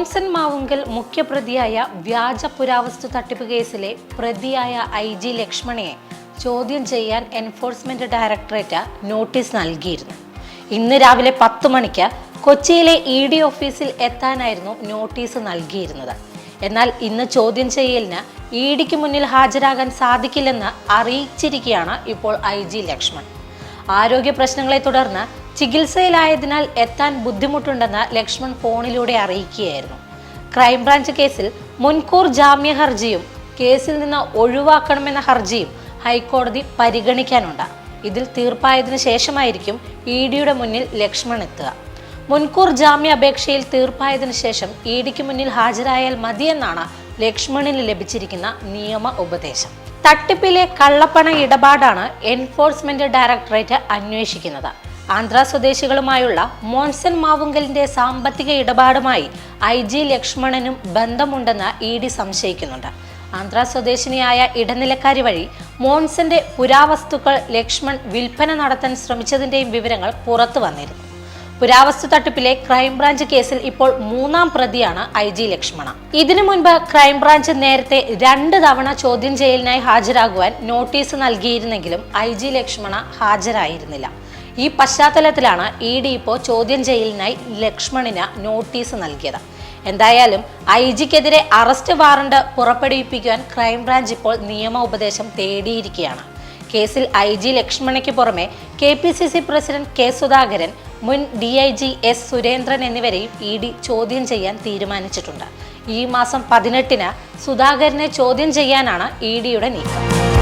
മുഖ്യപ്രതിയായ വ്യാജ പുരാവസ്തു തട്ടിപ്പ് കേസിലെ പ്രതിയായ ഐ ജി ലക്ഷ്മണയെ ചോദ്യം ചെയ്യാൻ എൻഫോഴ്സ്മെന്റ് ഡയറക്ടറേറ്റ് നോട്ടീസ് നൽകിയിരുന്നു. ഇന്ന് രാവിലെ പത്ത് മണിക്ക് കൊച്ചിയിലെ ഇ ഡി ഓഫീസിൽ എത്താനായിരുന്നു നോട്ടീസ് നൽകിയിരുന്നത്. എന്നാൽ ഇന്ന് ചോദ്യം ചെയ്യലിന് ഇ ഡിക്ക് മുന്നിൽ ഹാജരാകാൻ സാധിക്കില്ലെന്ന് അറിയിച്ചിരിക്കുകയാണ് ഇപ്പോൾ ഐ ജി ലക്ഷ്മൺ. ആരോഗ്യ പ്രശ്നങ്ങളെ തുടർന്ന് ചികിത്സയിലായതിനാൽ എത്താൻ ബുദ്ധിമുട്ടുണ്ടെന്ന് ലക്ഷ്മൺ ഫോണിലൂടെ അറിയിക്കുകയായിരുന്നു. ക്രൈംബ്രാഞ്ച് കേസിൽ മുൻകൂർ ജാമ്യ ഹർജിയും കേസിൽ നിന്ന് ഒഴിവാക്കണമെന്ന ഹർജിയും ഹൈക്കോടതി പരിഗണിക്കാനുണ്ട്. ഇതിൽ തീർപ്പായതിനു ശേഷമായിരിക്കും ഇ ഡിയുടെ മുന്നിൽ ലക്ഷ്മൺ എത്തുക. മുൻകൂർ ജാമ്യ അപേക്ഷയിൽ തീർപ്പായതിനു ശേഷം ഇ ഡിക്ക് മുന്നിൽ ഹാജരായാൽ മതിയെന്നാണ് ലക്ഷ്മണിന് ലഭിച്ചിരിക്കുന്ന നിയമ ഉപദേശം. തട്ടിപ്പിലെ കള്ളപ്പണ ഇടപാടാണ് എൻഫോഴ്സ്മെന്റ് ഡയറക്ടറേറ്റ് അന്വേഷിക്കുന്നത്. ആന്ധ്ര സ്വദേശികളുമായുള്ള മോൻസൻ മാവുങ്കലിന്റെ സാമ്പത്തിക ഇടപാടുമായി ഐ ജി ലക്ഷ്മണനും ബന്ധമുണ്ടെന്ന് ഇ ഡി സംശയിക്കുന്നുണ്ട്. ആന്ധ്ര സ്വദേശിനിയായ ഇടനിലക്കാരി വഴി മോൺസന്റെ പുരാവസ്തുക്കൾ ലക്ഷ്മൺ വിൽപ്പന നടത്താൻ ശ്രമിച്ചതിന്റെയും വിവരങ്ങൾ പുറത്തു വന്നിരുന്നു. പുരാവസ്തു തട്ടിപ്പിലെ ക്രൈംബ്രാഞ്ച് കേസിൽ ഇപ്പോൾ മൂന്നാം പ്രതിയാണ് ഐ ജി ലക്ഷ്മണ. ഇതിനു മുൻപ് ക്രൈംബ്രാഞ്ച് നേരത്തെ രണ്ട് തവണ ചോദ്യം ചെയ്യലിനായി ഹാജരാകുവാൻ നോട്ടീസ് നൽകിയിരുന്നെങ്കിലും ഐ ജി ലക്ഷ്മണ ഹാജരായിരുന്നില്ല. ഈ പശ്ചാത്തലത്തിലാണ് ഇ ഡി ഇപ്പോൾ ചോദ്യം ചെയ്യലിനായി ലക്ഷ്മണിന് നോട്ടീസ് നൽകിയത്. എന്തായാലും ഐ ജിക്കെതിരെ അറസ്റ്റ് വാറണ്ട് പുറപ്പെടുവിപ്പിക്കുവാൻ ക്രൈംബ്രാഞ്ച് ഇപ്പോൾ നിയമ ഉപദേശം തേടിയിരിക്കുകയാണ്. കേസിൽ ഐ ജി ലക്ഷ്മണയ്ക്ക് പുറമെ K P C C president K Sudhakaran മുൻ D I G S Surendran എന്നിവരെയും ഇ ഡി ചോദ്യം ചെയ്യാൻ തീരുമാനിച്ചിട്ടുണ്ട്. ഈ മാസം പതിനെട്ടിന് സുധാകരനെ ചോദ്യം ചെയ്യാനാണ് ഇ ഡിയുടെ നീക്കം.